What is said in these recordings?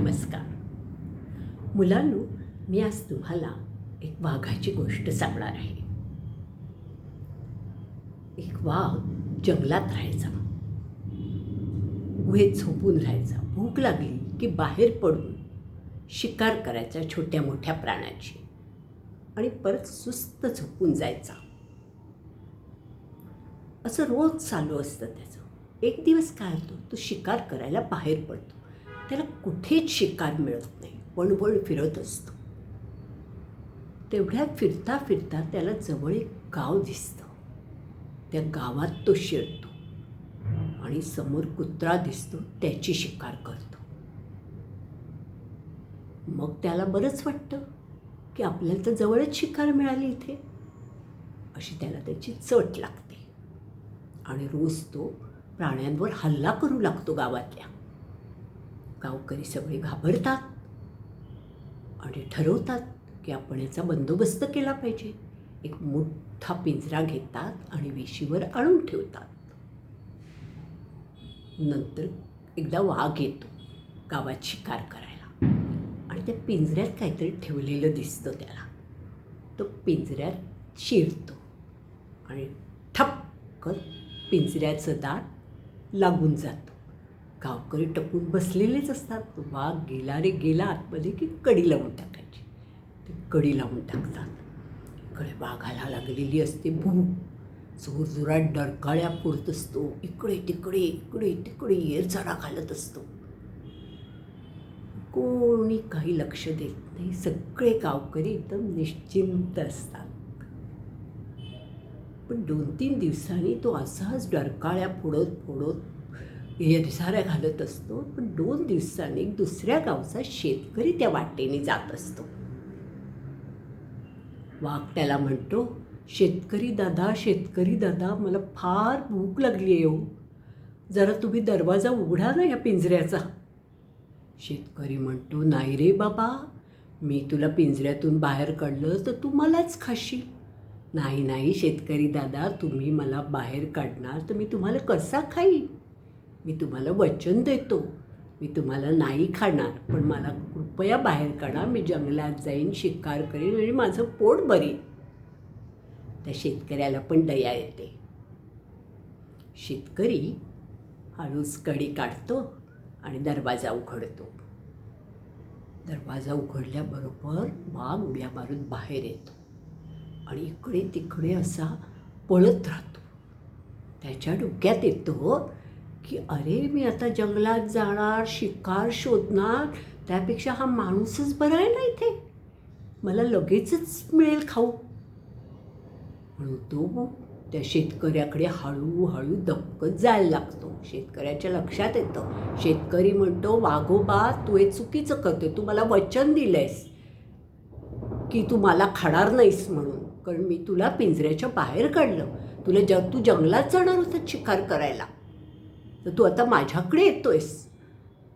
नमस्कार. मुलांनो मी आज तुम्हाला एक वाघाची गोष्ट सांगणार आहे. एक वाघ जंगलात राहायचा. गुहेत झोपून राहायचा. भूक लागली की बाहेर पडून शिकार करायचा छोट्या मोठ्या प्राण्याची. आणि परत सुस्त झोपून जायचा. असं रोज चालू असतं त्याचं. एक दिवस काय होतो? तो शिकार करायला बाहेर पडतो. त्याला कुठेच शिकार मिळत नाही. वणवण फिरत असतो. तेवढ्या फिरता फिरता त्याला जवळ एक गाव दिसतं. त्या गावात तो शिरतो आणि समोर कुत्रा दिसतो त्याची शिकार करतो. मग त्याला बरंच वाटतं की आपल्याला तर जवळच शिकार मिळाली इथे. अशी त्याला त्याची चट लागते. आणि रोज तो प्राण्यांवर हल्ला करू लागतो गावातल्या. गावकरी सगळे घाबरतात आणि ठरवतात की आपण याचा बंदोबस्त केला पाहिजे. एक मोठा पिंजरा घेतात आणि वेशीवर आणून ठेवतात. नंतर एकदा वाघ येतो गावात शिकार करायला. आणि त्या पिंजऱ्यात काहीतरी ठेवलेलं दिसतं त्याला. तो पिंजऱ्यात शिरतो आणि ठपकन पिंजऱ्याचं दाट लागून जातं. गावकरी टपून बसलेलेच असतात. वाघ गेला रे गेला आतमध्ये की कडी लावून टाकायची. ते कडी लावून टाकतात. इकडे वाघाला लागलेली असते भूक जोरजोरात डरकाळ्या पुरत असतो. इकडे तिकडे इकडे तिकडे येरचाडा घालत असतो. कोणी काही लक्ष देत नाही. सगळे गावकरी एकदम निश्चिंत असतात. पण दोन तीन दिवसांनी तो असाच डरकाळ्या फोडत फोडत येरझाऱ्या घालत असतो पण दोन दिवसांनी दुसऱ्या गावचा शेतकरी त्या वाटेने जात असतो. वाघ त्याला म्हणतो शेतकरी दादा शेतकरी दादा मला फार भूक लागली आहे हो. जरा तुम्ही दरवाजा उघडा ना या पिंजऱ्याचा. शेतकरी म्हणतो नाही रे बाबा मी तुला पिंजऱ्यातून बाहेर काढलं तर तू मलाच खाशील. नाही नाही शेतकरी दादा तुम्ही मला बाहेर काढणार तर मी तुम्हाला कसा खाईन? मी तुम्हाला वचन देतो. मी तुम्हाला नाही खाणार पण मला कृपया बाहेर काढा. मी जंगलात जाईन शिकार करेन आणि माझं पोट भरीन. त्या शेतकऱ्याला पण दया येते. शेतकरी हळूच कडी काढतो आणि दरवाजा उघडतो. दरवाजा उघडल्याबरोबर वाघ उड्या मारून बाहेर येतो आणि इकडे तिकडे असा पळत राहतो. त्याच्या डोक्यात येतो की अरे मी आता जंगलात जाणार शिकार शोधणार त्यापेक्षा हा माणूसच बरा आहे ना इथे? मला लगेचच मिळेल खाऊ. म्हणून तो त्या शेतकऱ्याकडे हळूहळू दपकत जायला लागतो. शेतकऱ्याच्या लक्षात येतं. शेतकरी म्हणतो वाघोबा तू हे चुकीचं करतोय. तू मला वचन दिलंयस की तू मला खाणार नाहीस म्हणून. कारण मी तुला पिंजऱ्याच्या बाहेर काढलं. तुला ज तू जंगलात जाणार होतं शिकार करायला. तर तू आता माझ्याकडे येतोयस.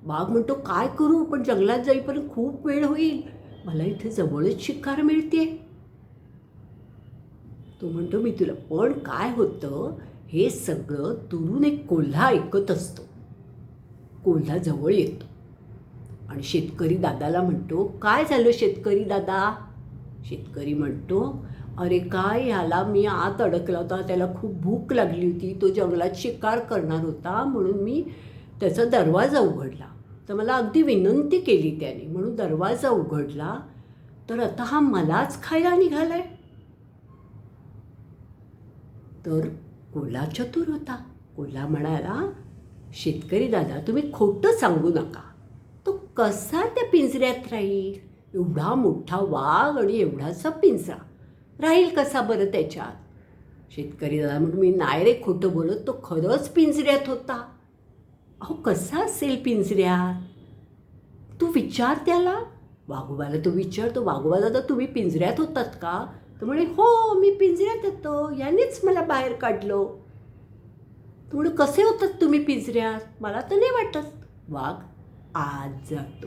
वाघ म्हणतो काय करू? पण जंगलात जाईपर्यंत खूप वेळ होईल. मला इथे जवळच शिकार मिळते तो म्हणतो मी तुला पण काय होतं? हे सगळं दुरून एक कोल्हा ऐकत असतो. कोल्हा जवळ येतो. आणि शेतकरी दादाला म्हणतो काय झालं शेतकरी दादा? शेतकरी म्हणतो अरे काय ह्याला मी आत अडकला होता त्याला खूप भूक लागली होती तो जंगलात शिकार करणार होता म्हणून मी त्याचा दरवाजा उघडला. तर मला अगदी विनंती केली त्याने म्हणून दरवाजा उघडला. तर आता हा मलाच खायला निघालाय. तर कोला चतुर होता. कोला म्हणाला शेतकरी दादा तुम्ही खोटं सांगू नका. तो कसा त्या पिंजऱ्यात राहील? एवढा मोठा वाघ आणि एवढासा पिंजरा. राहील कसा बरं त्याच्यात? शेतकरी दादा म्हणून मी नाही रे खोटं बोलत तो खरंच पिंजऱ्यात होता. अहो कसा असेल पिंजऱ्यात? तू विचार त्याला. वाघोबाला तो विचारतो वाघोबा दादा तुम्ही पिंजऱ्यात होतात का? तर म्हणे हो मी पिंजऱ्यात येतो यानेच मला बाहेर काढलं. तर म्हणे कसे होतात तुम्ही पिंजऱ्यात? मला तर नाही वाटत. वाघ आत जातो.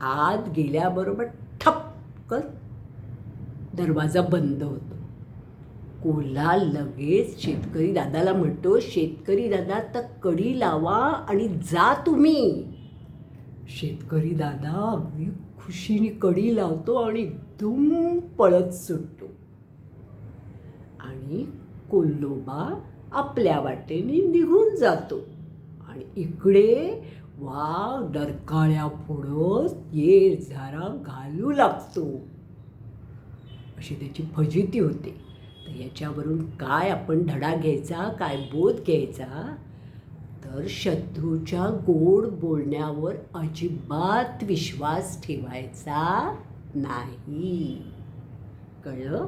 आत गेल्याबरोबर ठपकन दरवाजा बंद होतो. कोल्हा लगेच शेतकरी दादाला म्हणतो शेतकरी दादा तर कडी लावा आणि जा तुम्ही. शेतकरी दादा अगदी खुशीने कडी लावतो आणि दुम पळत सुटतो. आणि कोल्लोबा आपल्या वाटेने निघून जातो आणि इकडे वाघ डरकाळ्या फोडत ये झारा घालू लागतो. अशी त्याची फजिती होते. तर याच्यावरून काय आपण धडा घ्यायचा काय बोध घ्यायचा? तर शत्रूच्या गोड बोलण्यावर अजिबात विश्वास ठेवायचा नाही. कळलं?